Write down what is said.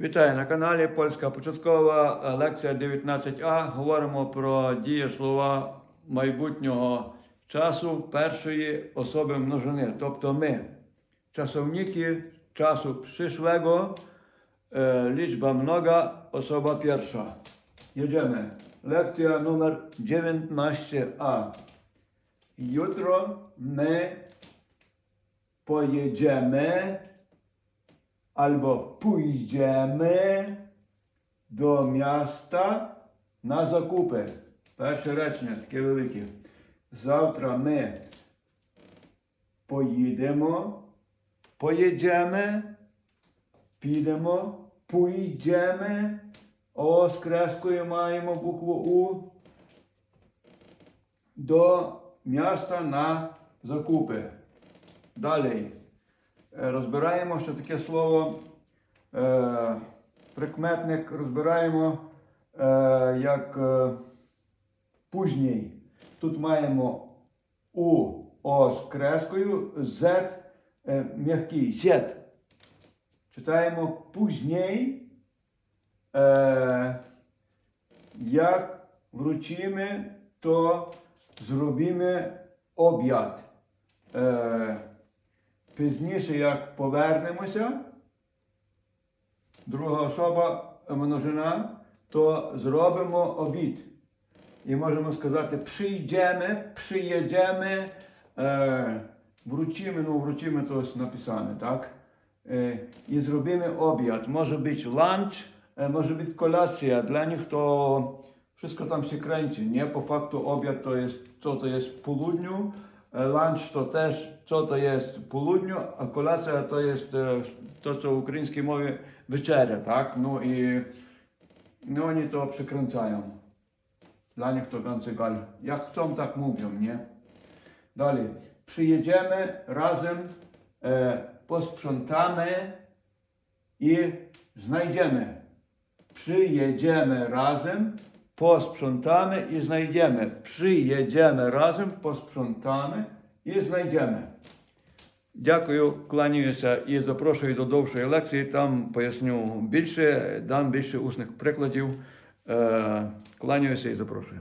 Вітаю на каналі Польська початкова е, лекція 19А. Говоримо про дієслова майбутнього часу першої особи множини. Тобто ми, czasowniकी czasu przyszłego, e, liczba mnoga, osoba pierwsza. Jedziemy. Lekcja numer 19a. Jutro my pojedziemy albo pójdziemy do miasta na zakupy. Перше речення таке велике. Завтра ми поїдемо, поїдемо, підемо, поїдемо. О, з крескою маємо букву У. До міста на закупи. Далі. Е, Розбираємо, що таке слово е, прикметник, розбираємо е, як е, пузній. Тут маємо У О з крескою, Z е, м'який, Z. Читаємо пузній, е, як вручимо, то зробимо об'яд. Е, Пізніше, як повернемося, друга особа множина, то зробимо обід. І можемо сказати, przyjdziemy, przyjedziemy, е, вручимо, ну вручимо то ось написане, так? Е, і зробимо обід. Може бути ланч, е, може бути коляція. Для них то wszystko tam się kręci, nie? Po faktu obiad to jest, co to jest w południu, e, lunch to też, co to jest południu, a kolacja to jest e, to, co w ukraińskiej mowie wieczerza, tak? No i no oni to przykręcają. Dla nich to gancygal. Jak chcą, tak mówią, nie? Dalej. Przyjedziemy razem, e, posprzątamy i znajdziemy. Przyjedziemy razem, posprzątamy i znajdziemy. Przyjedziemy разом, posprzątamy і знайдемо. Дякую, кланяюся і запрошую до довшої лекції. Там поясню більше, дам більше усних прикладів. Е, Кланяюся і запрошую.